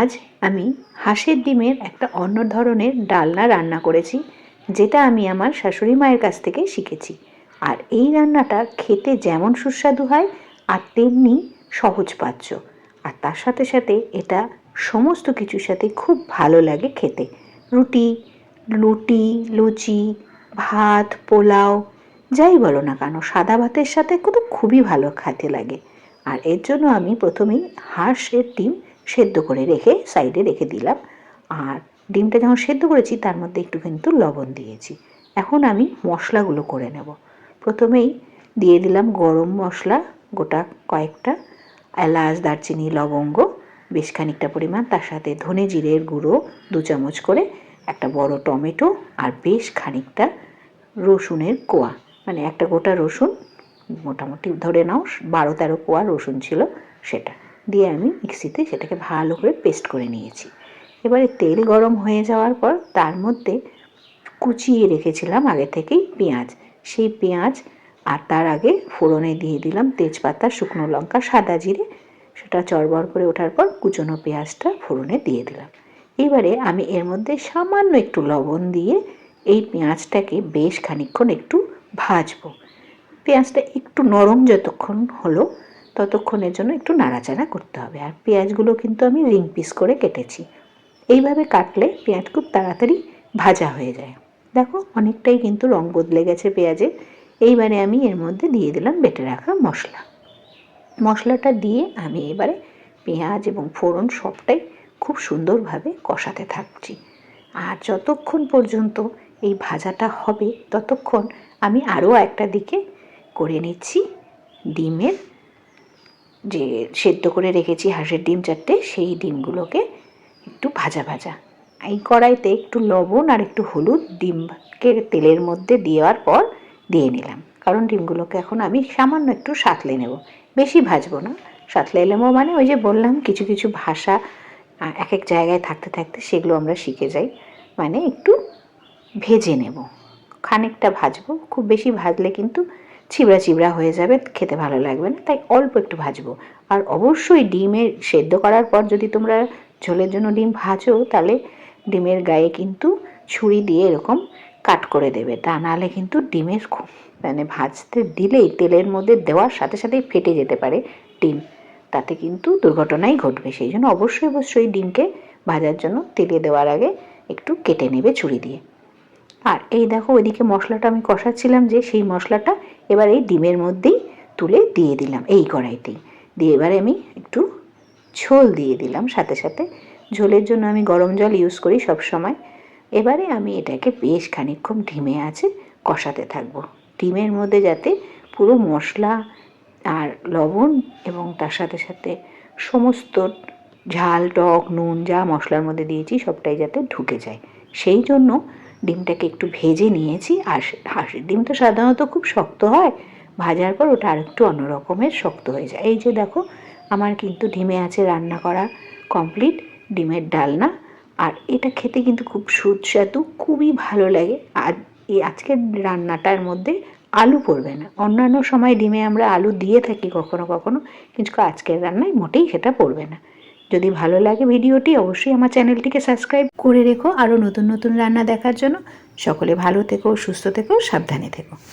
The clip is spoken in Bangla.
আজ আমি হাঁসের ডিমের একটা অন্য ধরনের ডালনা রান্না করেছি, যেটা আমি আমার শাশুড়ি মায়ের কাছ থেকে শিখেছি। আর এই রান্নাটা খেতে যেমন সুস্বাদু হয় আর তেমনি সহজপাচ্য আর তার সাথে সাথে এটা সমস্ত কিছুর সাথে খুব ভালো লাগে খেতে। রুটি, লুটি, লুচি, ভাত, পোলাও, যাই বলো না কেন, সাদা ভাতের সাথে কিন্তু খুবই ভালো খেতে লাগে। আর এর জন্য আমি প্রথমেই হাঁসের ডিম সেদ্ধ করে রেখে সাইডে রেখে দিলাম। আর ডিমটা যখন সেদ্ধ করেছি, তার মধ্যে একটু কিন্তু লবণ দিয়েছি। এখন আমি মশলাগুলো করে নেব। প্রথমেই দিয়ে দিলাম গরম মশলা, গোটা কয়েকটা, এলাচ, দারচিনি, লবঙ্গ, বেশ খানিকটা পরিমাণ। তার সাথে ধনে জিরের গুঁড়ো দু চামচ করে, একটা বড় টমেটো আর বেশ খানিকটা রসুনের কোয়া। মানে একটা গোটা রসুন, মোটামুটি ধরে নাও, বারো তেরো কোয়া রসুন ছিল সেটা। দিয়ে আমি মিক্সিতে সেটাকে ভালো করে পেস্ট করে নিয়েছি। এবারে তেল গরম হয়ে যাওয়ার পর তার মধ্যে কুচিয়ে রেখেছিলাম আগে থেকেই পেঁয়াজ। সেই পেঁয়াজ আর তার আগে ফোড়নে দিয়ে দিলাম তেজপাতা, শুকনো লঙ্কা, সাদা জিরে। সেটা চড়বড় করে ওঠার পর কুচনো পেঁয়াজটা ফোড়নে দিয়ে দিলাম। এবারে আমি এর মধ্যে সামান্য একটু লবণ দিয়ে এই পেঁয়াজটাকে বেশ খানিক্ষণ একটু ভাজবো। পেঁয়াজটা একটু নরম যতক্ষণ হলো ততক্ষণের জন্য একটু নাড়াচাড়া করতে হবে। আর পেঁয়াজগুলো কিন্তু আমি রিং পিস করে কেটেছি। এইভাবে কাটলে পেঁয়াজ খুব তাড়াতাড়ি ভাজা হয়ে যায়। দেখো, অনেকটাই কিন্তু রং বদলে গেছে পেঁয়াজে। এইবারে আমি এর মধ্যে দিয়ে দিলাম বেটে রাখা মশলা। মশলাটা দিয়ে আমি এবারে পেঁয়াজ এবং ফোড়ন সবটাই খুব সুন্দরভাবে কষাতে থাকছি। আর যতক্ষণ পর্যন্ত এই ভাজাটা হবে, ততক্ষণ আমি আরও একটা দিকে করে নিচ্ছি ডিমের যে সেদ্ধ করে রেখেছি হাঁসের ডিম চারটে, সেই ডিমগুলোকে একটু ভাজা ভাজা। এই কড়াইতে একটু লবণ আর একটু হলুদ ডিমকে তেলের মধ্যে দেওয়ার পর দিয়ে নিলাম। কারণ ডিমগুলোকে এখন আমি সামান্য একটু সাঁতলে নেব। বেশি ভাজবো না। সাঁতলে নেব মানে ওই যে বললাম, কিছু কিছু ভাষা এক এক জায়গায় থাকতে থাকতে সেগুলো আমরা শিখে যাই। মানে একটু ভেজে নেব। খানিকটা ভাজবো। খুব বেশি ভাজলে কিন্তু চিবড়া চিবড়া হয়ে যাবে, খেতে ভালো লাগবে না, তাই অল্প একটু ভাজবো। আর অবশ্যই ডিমের সেদ্ধ করার পর যদি তোমরা ঝোলের জন্য ডিম ভাজো, তাহলে ডিমের গায়ে কিন্তু ছুরি দিয়ে এরকম কাট করে দেবে। তা নাহলে কিন্তু ডিমের মানে ভাজতে দিলেই তেলের মধ্যে দেওয়ার সাথে সাথেই ফেটে যেতে পারে ডিম। তাতে কিন্তু দুর্ঘটনাই ঘটবে। সেই জন্য অবশ্যই অবশ্যই ডিমকে ভাজার জন্য তেলে দেওয়ার আগে একটু কেটে নেবে ছুরি দিয়ে। আর এই দেখো ওইদিকে মশলাটা আমি কষাচ্ছিলাম যে সেই মশলাটা এবার এই ডিমের মধ্যেই তুলে দিয়ে দিলাম এই কড়াইতেই। দিয়ে এবারে আমি একটু ঝোল দিয়ে দিলাম সাথে সাথে। ঝোলের জন্য আমি গরম জল ইউজ করি সব সময় এবারে আমি এটাকে বেশ খানিক্ষণ ডিমে আছে কষাতে থাকব। ডিমের মধ্যে যাতে পুরো মশলা আর লবণ এবং তার সাথে সাথে সমস্ত ঝাল, টক, নুন যা মশলার মধ্যে দিয়েছি সবটাই যাতে ঢুকে যায়। সেই জন্য ডিমটাকে একটু ভেজে নিয়েছি আর হাঁসের ডিম তো সাধারণত খুব শক্ত হয়। ভাজার পর ওটা আর একটু অন্য রকমের শক্ত হয়ে যায়। এই যে দেখো, আমার কিন্তু ডিমে আছে রান্না করা কমপ্লিট ডিমের ডালনা। আর এটা খেতে কিন্তু খুব সুস্বাদু, খুবই ভালো লাগে। আর এই আজকের রান্নাটার মধ্যে আলু পড়বে না। অন্যান্য সময় ডিমে আমরা আলু দিয়ে থাকি কখনো কখনো, কিন্তু আজকের রান্নায় মোটেই সেটা পড়বে না। যদি ভালো লাগে ভিডিওটি, অবশ্যই আমার চ্যানেলটিকে সাবস্ক্রাইব করে রেখো। আরও নতুন নতুন রান্না দেখার জন্য সকলে ভালো থেকো, সুস্থ থেকো, সাবধানে থেকো।